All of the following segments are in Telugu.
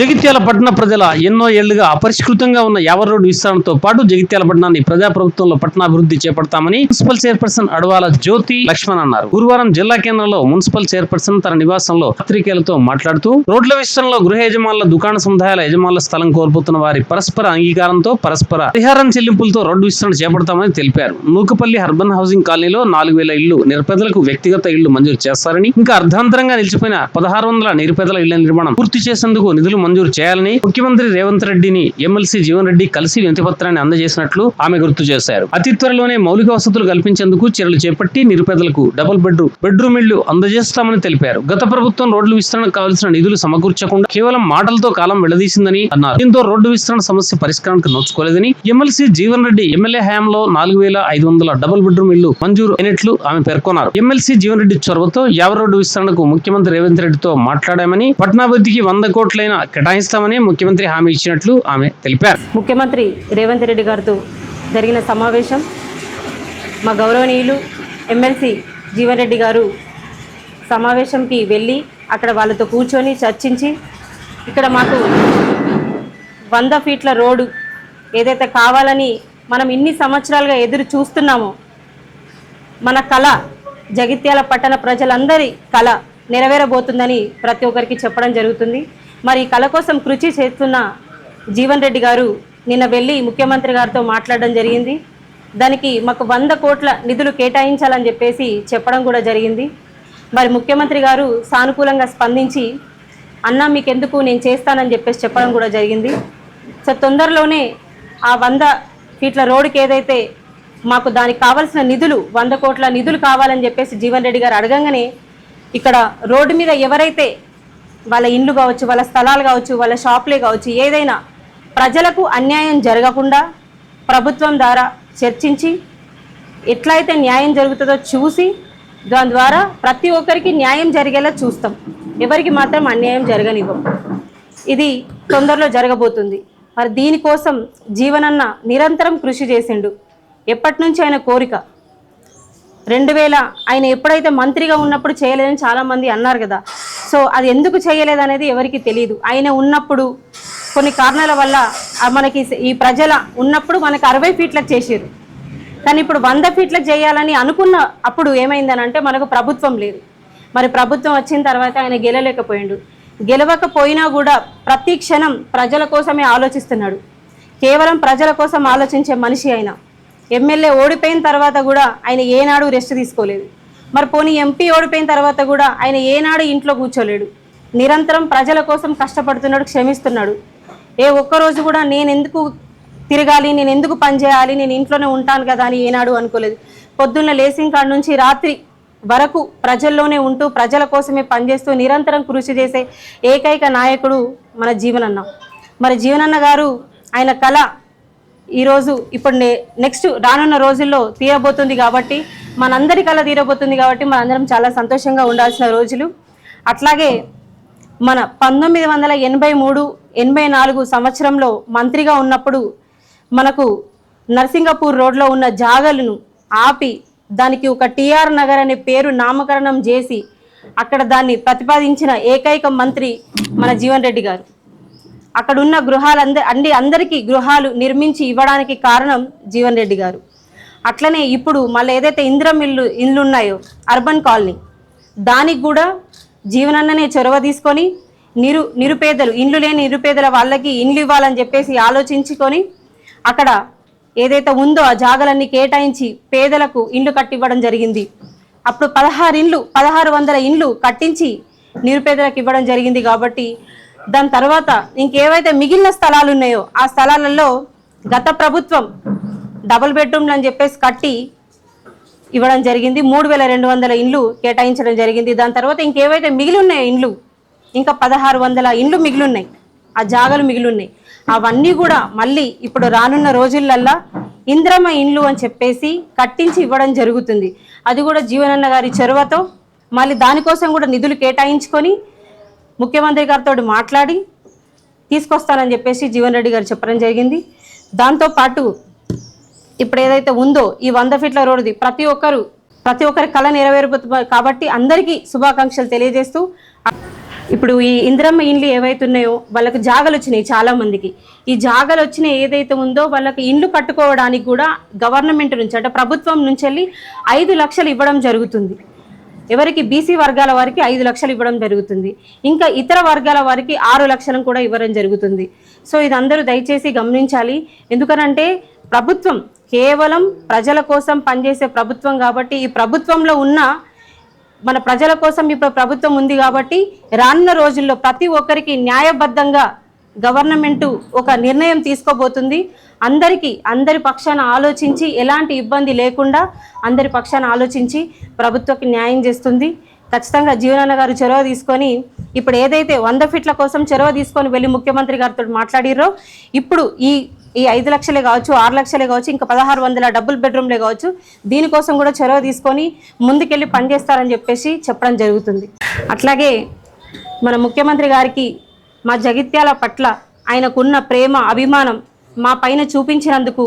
జగిత్యాల పట్టణ ప్రజల ఎన్నో ఏళ్ళుగా అపరిష్కృతంగా ఉన్న యావర్ రోడ్డు విస్తరణతో పాటు జగిత్యాల పట్టణాన్ని ప్రజాప్రభుత్వంలో పట్టణాభివృద్ధి చేపడతామని మున్సిపల్ చైర్పర్సన్ అడవాల జ్యోతి లక్ష్మణ్ అన్నారు. గురువారం జిల్లా కేంద్రంలో మున్సిపల్ చైర్పర్సన్ తన నివాసంలో పత్రికలతో మాట్లాడుతూ రోడ్ల విస్తరణలో గృహ యజమానుల దుకాణ సముదాయాల యజమానుల స్థలం కోల్పోతున్న వారి పరస్పర అంగీకారంతో పరస్పర పరిహారం చెల్లింపులతో రోడ్డు విస్తరణ చేపడతామని తెలిపారు. నూకపల్లి అర్బన్ హౌసింగ్ కాలనీలో నాలుగు వేల ఇళ్ళు నిరుపేదలకు వ్యక్తిగత ఇళ్ళు మంజూరు చేస్తారని ఇంకా అర్ధాంతరంగా నిలిచిపోయిన పదహారు వందల నిరుపేదల ఇళ్ళ నిర్మాణం పూర్తి చేసేందుకు నిధులు మంజూరు చేయాలని ముఖ్యమంత్రి రేవంత్ రెడ్డిని ఎమ్మెల్సీ జీవన్ రెడ్డి కలిసి వినతిపత్రాన్ని అందజేసినట్లు ఆమె గుర్తు చేశారు. అతి త్వరలోనే మౌలిక వసతులు కల్పించేందుకు చర్యలు చేపట్టి నిరుపేదలకు డబుల్ బెడ్రూమ్ బెడ్రూమ్ ఇళ్ళు అందజేస్తామని తెలిపారు. గత ప్రభుత్వం రోడ్లు విస్తరణకు కావాల్సిన నిధులు సమకూర్చకుండా కేవలం మాటలతో కాలం వెళ్ళదీసిందని అన్నారు. దీంతో రోడ్డు విస్తరణ సమస్య పరిష్కారానికి నోచుకోలేదని ఎమ్మెల్సీ జీవన్ రెడ్డి ఎమ్మెల్యే హయాంలో నాలుగు వేల ఐదు వందల డబుల్ బెడ్రూమ్ ఇళ్ళు మంజూరు అయినట్లు ఆమె పేర్కొన్నారు. ఎమ్మెల్సీ జీవన్ రెడ్డి చొరవతో యావ రోడ్డు విస్తరణకు ముఖ్యమంత్రి రేవంత్ రెడ్డితో మాట్లాడామని పట్నాభివృద్ధికి వంద కోట్లైన కేటాయిస్తామని ముఖ్యమంత్రి హామీ ఇచ్చినట్లు ఆమె తెలిపారు. ముఖ్యమంత్రి రేవంత్ రెడ్డి గారితో జరిగిన సమావేశం మా గౌరవనీయులు ఎమ్మెల్సీ జీవన్ రెడ్డి గారు సమావేశంకి వెళ్ళి అక్కడ వాళ్ళతో కూర్చొని చర్చించి ఇక్కడ మాకు వంద ఫీట్ల రోడ్డు ఏదైతే కావాలని మనం ఇన్ని సంవత్సరాలుగా ఎదురు చూస్తున్నామో మన కళ జగిత్యాల పట్టణ ప్రజలందరి కళ నెరవేరబోతుందని ప్రతి ఒక్కరికి చెప్పడం జరుగుతుంది. మరి కళ కోసం కృషి చేస్తున్న జీవన్ రెడ్డి గారు నిన్న వెళ్ళి ముఖ్యమంత్రి గారితో మాట్లాడడం జరిగింది. దానికి మాకు వంద కోట్ల నిధులు కేటాయించాలని చెప్పేసి చెప్పడం కూడా జరిగింది. మరి ముఖ్యమంత్రి గారు సానుకూలంగా స్పందించి అన్న మీకెందుకు నేను చేస్తానని చెప్పేసి చెప్పడం కూడా జరిగింది. సో తొందరలోనే ఆ వంద ఫీట్ల రోడ్డుకి ఏదైతే మాకు దానికి కావాల్సిన నిధులు వంద కోట్ల నిధులు కావాలని చెప్పేసి జీవన్ రెడ్డి గారు అడగంగానే ఇక్కడ రోడ్డు మీద ఎవరైతే వాళ్ళ ఇండ్లు కావచ్చు వాళ్ళ స్థలాలు కావచ్చు వాళ్ళ షాపులే కావచ్చు ఏదైనా ప్రజలకు అన్యాయం జరగకుండా ప్రభుత్వం ద్వారా చర్చించి ఎట్లయితే న్యాయం జరుగుతుందో చూసి దాని ద్వారా ప్రతి ఒక్కరికి న్యాయం జరిగేలా చూస్తాం. ఎవరికి మాత్రం అన్యాయం జరగనివ్వం. ఇది తొందరలో జరగబోతుంది. మరి దీనికోసం జీవనన్న నిరంతరం కృషి చేసిండు. ఎప్పటి నుంచి ఆయన కోరిక? రెండు వేల ఆయన ఎప్పుడైతే మంత్రిగా ఉన్నప్పుడు చేయలేదని చాలామంది అన్నారు కదా. సో అది ఎందుకు చేయలేదు అనేది ఎవరికి తెలియదు ఆయన ఉన్నప్పుడు కొన్ని కారణాల వల్ల మనకి ఈ ప్రజల ఉన్నప్పుడు మనకి అరవై ఫీట్లకు చేసారు కానీ ఇప్పుడు వంద ఫీట్లకు చేయాలని అనుకున్న అప్పుడు ఏమైందనంటే మనకు ప్రభుత్వం లేదు. మరి ప్రభుత్వం వచ్చిన తర్వాత ఆయన గెలలేకపోయిండు గెలవకపోయినా కూడా ప్రతి క్షణం ప్రజల కోసమే ఆలోచిస్తున్నాడు. కేవలం ప్రజల కోసం ఆలోచించే మనిషి ఆయన. ఎమ్మెల్యే ఓడిపోయిన తర్వాత కూడా ఆయన ఏనాడు రెస్ట్ తీసుకోలేదు. మరి పోనీ ఎంపీ ఓడిపోయిన తర్వాత కూడా ఆయన ఏనాడు ఇంట్లో కూర్చోలేడు. నిరంతరం ప్రజల కోసం కష్టపడుతున్నాడు క్షమిస్తున్నాడు. ఏ ఒక్కరోజు కూడా నేను ఎందుకు తిరగాలి నేను ఎందుకు పనిచేయాలి నేను ఇంట్లోనే ఉంటాను కదా అని ఏనాడు అనుకోలేదు. పొద్దున్న లేసింగ్ కాడ నుంచి రాత్రి వరకు ప్రజల్లోనే ఉంటూ ప్రజల కోసమే పనిచేస్తూ నిరంతరం కృషి చేసే ఏకైక నాయకుడు మన జీవనన్న. మరి జీవనన్న గారు ఆయన కళ ఈరోజు ఇప్పుడు నే నెక్స్ట్ రానున్న రోజుల్లో తీయబోతుంది కాబట్టి మనందరి కళ తీరబోతుంది కాబట్టి మనందరం చాలా సంతోషంగా ఉండాల్సిన రోజులు. అట్లాగే మన పంతొమ్మిది వందల ఎనభై మూడు ఎనభై నాలుగు సంవత్సరంలో మంత్రిగా ఉన్నప్పుడు మనకు నర్సింగపూర్ రోడ్లో ఉన్న జాగలను ఆపి దానికి ఒక టిఆర్ నగర్ అనే పేరు నామకరణం చేసి అక్కడ దాన్ని ప్రతిపాదించిన ఏకైక మంత్రి మన జీవన్ రెడ్డి గారు. అక్కడున్న గృహాలంద అన్ని అందరికీ గృహాలు నిర్మించి ఇవ్వడానికి కారణం జీవన్ రెడ్డి గారు. అట్లనే ఇప్పుడు మళ్ళీ ఏదైతే ఇంద్రం ఇల్లు ఇల్లు ఉన్నాయో అర్బన్ కాలనీ దానికి కూడా జీవనన్ననే చొరవ తీసుకొని నిరు నిరుపేదలు ఇండ్లు లేని నిరుపేదల వాళ్ళకి ఇండ్లు ఇవ్వాలని చెప్పేసి ఆలోచించుకొని అక్కడ ఏదైతే ఉందో ఆ జాగలన్నీ కేటాయించి పేదలకు ఇండ్లు కట్టివ్వడం జరిగింది. అప్పుడు పదహారు ఇండ్లు పదహారు వందల ఇండ్లు కట్టించి నిరుపేదలకు ఇవ్వడం జరిగింది కాబట్టి దాని తర్వాత ఇంకేవైతే మిగిలిన స్థలాలు ఉన్నాయో ఆ స్థలాలలో గత ప్రభుత్వం డబుల్ బెడ్రూమ్లు అని చెప్పేసి కట్టి ఇవ్వడం జరిగింది. మూడు వేల రెండు వందల ఇండ్లు కేటాయించడం జరిగింది. దాని తర్వాత ఇంకేవైతే మిగిలి ఉన్నాయో ఇండ్లు ఇంకా పదహారు వందల ఇండ్లు మిగిలి ఉన్నాయి. ఆ జాగలు మిగిలి ఉన్నాయి. అవన్నీ కూడా మళ్ళీ ఇప్పుడు రానున్న రోజులల్లా ఇంద్రమ ఇండ్లు అని చెప్పేసి కట్టించి ఇవ్వడం జరుగుతుంది. అది కూడా జీవనన్న గారి చొరవతో మళ్ళీ దానికోసం కూడా నిధులు కేటాయించుకొని ముఖ్యమంత్రి గారితో మాట్లాడి తీసుకొస్తానని చెప్పేసి జీవన్ రెడ్డి గారు చెప్పడం జరిగింది. దాంతోపాటు ఇప్పుడు ఏదైతే ఉందో ఈ వంద ఫీట్ల రోడ్డుది ప్రతి ఒక్కరు ప్రతి ఒక్కరి కళ నెరవేరుతుంది కాబట్టి అందరికీ శుభాకాంక్షలు తెలియజేస్తూ ఇప్పుడు ఈ ఇందిరమ్మ ఇండ్లు ఏవైతే ఉన్నాయో వాళ్ళకి జాగలు వచ్చినాయి చాలా మందికి. ఈ జాగలు వచ్చిన ఏదైతే ఉందో వాళ్ళకి ఇండ్లు కట్టుకోవడానికి కూడా గవర్నమెంట్ నుంచి అంటే ప్రభుత్వం నుంచి వెళ్ళి ఐదు లక్షలు ఇవ్వడం జరుగుతుంది. ఎవరికి బీసీ వర్గాల వారికి ఐదు లక్షలు ఇవ్వడం జరుగుతుంది. ఇంకా ఇతర వర్గాల వారికి ఆరు లక్షలను కూడా ఇవ్వడం జరుగుతుంది. సో ఇది అందరూ దయచేసి గమనించాలి. ఎందుకనంటే ప్రభుత్వం కేవలం ప్రజల కోసం పనిచేసే ప్రభుత్వం కాబట్టి ఈ ప్రభుత్వంలో ఉన్న మన ప్రజల కోసం ఇప్పుడు ప్రభుత్వం ఉంది కాబట్టి రానున్న రోజుల్లో ప్రతి ఒక్కరికి న్యాయబద్ధంగా గవర్నమెంట్ ఒక నిర్ణయం తీసుకోబోతుంది. అందరికీ అందరి పక్షాన ఆలోచించి ఎలాంటి ఇబ్బంది లేకుండా అందరి పక్షాన ఆలోచించి ప్రభుత్వకి న్యాయం చేస్తుంది. ఖచ్చితంగా జీవనాన్న గారు చొరవ తీసుకొని ఇప్పుడు ఏదైతే వంద ఫీట్ల కోసం చొరవ తీసుకొని వెళ్ళి ముఖ్యమంత్రి గారితో మాట్లాడిర్రో ఇప్పుడు ఈ ఈ ఐదు లక్షలే కావచ్చు ఆరు లక్షలే కావచ్చు ఇంకా పదహారు వందల డబుల్ బెడ్రూమ్లే కావచ్చు దీనికోసం కూడా చొరవ తీసుకొని ముందుకెళ్ళి పనిచేస్తారని చెప్పేసి చెప్పడం జరుగుతుంది. అట్లాగే మన ముఖ్యమంత్రి గారికి మా జగిత్యాల పట్ల ఆయనకున్న ప్రేమ అభిమానం మా పైన చూపించినందుకు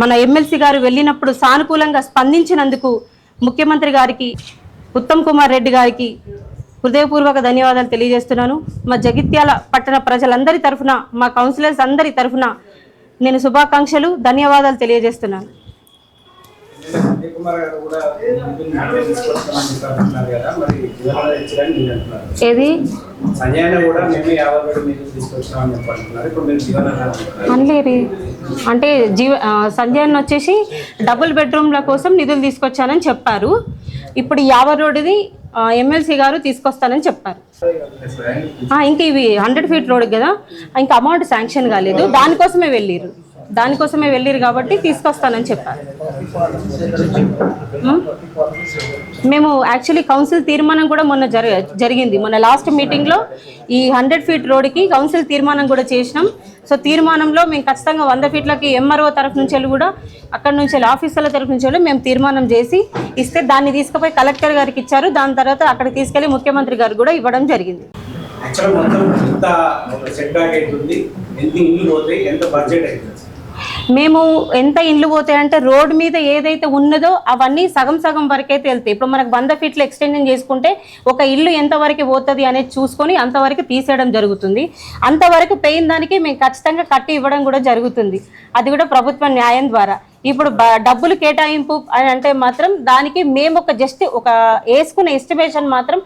మన ఎమ్మెల్సీ గారు వెళ్ళినప్పుడు సానుకూలంగా స్పందించినందుకు ముఖ్యమంత్రి గారికి ఉత్తమ్ కుమార్ రెడ్డి గారికి హృదయపూర్వక ధన్యవాదాలు తెలియజేస్తున్నాను. మా జగిత్యాల పట్టణ ప్రజలందరి తరఫున మా కౌన్సిలర్స్ అందరి తరఫున నేను శుభాకాంక్షలు ధన్యవాదాలు తెలియజేస్తున్నాను. సంజయ్ కుమార్ గారు కూడా తీసుకొస్తామని కదా మరి ఏది? సంజయ్ కూడా మేము యాభై వేలు ఇప్పుడు మీరు అనలేరి అంటే జీవ సంజయ్ అన్న వచ్చేసి డబుల్ బెడ్రూమ్ల కోసం నిధులు తీసుకొచ్చానని చెప్పారు. ఇప్పుడు యాభై రోడ్డుది ఎమ్మెల్సీ గారు తీసుకొస్తానని చెప్పారు. ఇంకా ఇవి హండ్రెడ్ ఫీట్ రోడ్ కదా ఇంకా అమౌంట్ శాంక్షన్ కాలేదు. దానికోసమే వెళ్ళిర్రు. దానికోసమే వెళ్ళిర్రు కాబట్టి తీసుకొస్తానని చెప్పారు? మేము? యాక్చువల్లీ కౌన్సిల్ తీర్మానం కూడా మొన్న జరి జరిగింది. మొన్న లాస్ట్ మీటింగ్లో ఈ హండ్రెడ్ ఫీట్ రోడ్కి కౌన్సిల్ తీర్మానం కూడా చేసినాం. సో తీర్మానంలో మేము ఖచ్చితంగా వంద ఫీట్లకి ఎంఆర్ఓ తరఫు నుంచి కూడా అక్కడ నుంచి ఆఫీసర్ల తరఫు నుంచి మేము తీర్మానం చేసి ఇస్తే దాన్ని తీసుకుపోయి కలెక్టర్ గారికి ఇచ్చారు. దాని తర్వాత అక్కడికి తీసుకెళ్ళి ముఖ్యమంత్రి గారు కూడా ఇవ్వడం జరిగింది. యాక్చువల్ మొత్తం ఎంత సెట్ బ్యాక్ అవుతుంది ఎంత ఇల్లు పోతాయి? ఎంత బడ్జెట్ అవుతుంది మేము ఎంత ఇండ్లు పోతాయంటే రోడ్ మీద ఏదైతే ఉన్నదో అవన్నీ సగం సగం వరకైతే వెళ్తాయి. ఇప్పుడు మనకు వంద ఫీట్లు ఎక్స్టెన్షన్ చేసుకుంటే ఒక ఇల్లు ఎంతవరకు పోతుంది అనేది చూసుకొని అంతవరకు తీసేయడం జరుగుతుంది. అంతవరకు పోయిన దానికి మేము ఖచ్చితంగా కట్టి ఇవ్వడం కూడా జరుగుతుంది. అది కూడా ప్రభుత్వ న్యాయం ద్వారా. ఇప్పుడు డబ్బులు కేటాయింపు అని అంటే మాత్రం దానికి మేము ఒక జస్ట్ ఒక వేసుకున్న ఎస్టిమేషన్ మాత్రం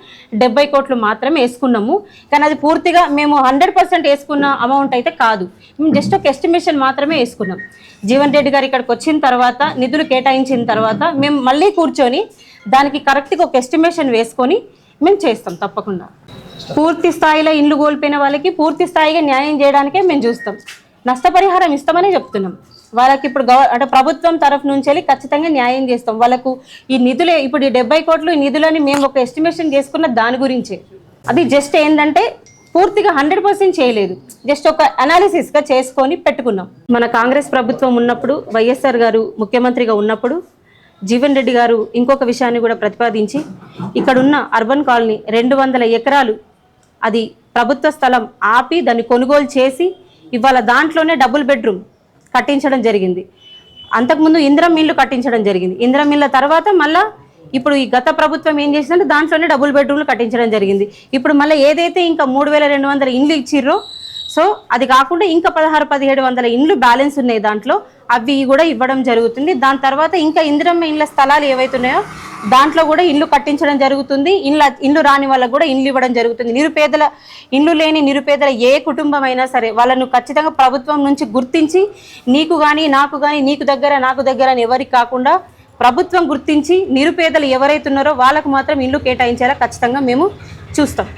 డెబ్బై కోట్లు మాత్రం వేసుకున్నాము. కానీ అది పూర్తిగా మేము హండ్రెడ్ పర్సెంట్ వేసుకున్న అమౌంట్ అయితే కాదు. మేము జస్ట్ ఒక ఎస్టిమేషన్ మాత్రమే వేసుకున్నాం. జీవన్ రెడ్డి గారు ఇక్కడికి వచ్చిన తర్వాత నిధులు కేటాయించిన తర్వాత మేము మళ్ళీ కూర్చొని దానికి కరెక్ట్గా ఒక ఎస్టిమేషన్ వేసుకొని మేము చేస్తాం తప్పకుండా. పూర్తి స్థాయిలో ఇండ్లు కోల్పోయిన వాళ్ళకి పూర్తి స్థాయిగా న్యాయం చేయడానికే మేము చూస్తాం. నష్టపరిహారం ఇస్తామని చెప్తున్నాం. వాళ్ళకి ఇప్పుడు గవ అంటే ప్రభుత్వం తరఫు నుంచి వెళ్ళి ఖచ్చితంగా న్యాయం చేస్తాం. వాళ్ళకు ఈ నిధులే ఇప్పుడు ఈ డెబ్బై కోట్లు ఈ నిధులని మేము ఒక ఎస్టిమేషన్ చేసుకున్న దాని గురించే. అది జస్ట్ ఏంటంటే పూర్తిగా హండ్రెడ్ పర్సెంట్ చేయలేదు. జస్ట్ ఒక అనాలిసిస్గా చేసుకొని పెట్టుకున్నాం. మన కాంగ్రెస్ ప్రభుత్వం ఉన్నప్పుడు వైఎస్ఆర్ గారు ముఖ్యమంత్రిగా ఉన్నప్పుడు జీవన్ రెడ్డి గారు ఇంకొక విషయాన్ని కూడా ప్రతిపాదించి ఇక్కడున్న అర్బన్ కాలనీ రెండు వందల ఎకరాలు అది ప్రభుత్వ స్థలం ఆపి దాన్ని కొనుగోలు చేసి ఇవాళ దాంట్లోనే డబుల్ బెడ్రూమ్ కట్టించడం జరిగింది. అంతకుముందు ఇంద్రం మిల్లు కట్టించడం జరిగింది. ఇంద్రం మిల్ల తర్వాత మళ్ళా ఇప్పుడు ఈ గత ప్రభుత్వం ఏం చేసిందంటే దాంట్లోనే డబుల్ బెడ్రూమ్లు కట్టించడం జరిగింది. ఇప్పుడు మళ్ళీ ఏదైతే ఇంకా మూడు వేల రెండు వందల ఇండ్లు ఇచ్చిర్రో సో అది కాకుండా ఇంకా పదహారు పదిహేడు వందల ఇండ్లు బ్యాలెన్స్ ఉన్నాయి దాంట్లో. అవి కూడా ఇవ్వడం జరుగుతుంది. దాని తర్వాత ఇంకా ఇందిరమ్మ ఇండ్ల స్థలాలు ఏవైతే ఉన్నాయో దాంట్లో కూడా ఇల్లు కట్టించడం జరుగుతుంది. ఇండ్ల ఇల్లు రాని వాళ్ళకు కూడా ఇండ్లు ఇవ్వడం జరుగుతుంది. నిరుపేదల ఇండ్లు లేని నిరుపేదల ఏ కుటుంబం అయినా సరే వాళ్ళను ఖచ్చితంగా ప్రభుత్వం నుంచి గుర్తించి నీకు కానీ నాకు కానీ నీకు దగ్గర నాకు దగ్గర అని ఎవరికి కాకుండా ప్రభుత్వం గుర్తించి నిరుపేదలు ఎవరైతున్నారో వాళ్ళకు మాత్రం ఇల్లు కేటాయించేలా ఖచ్చితంగా మేము చూస్తాం.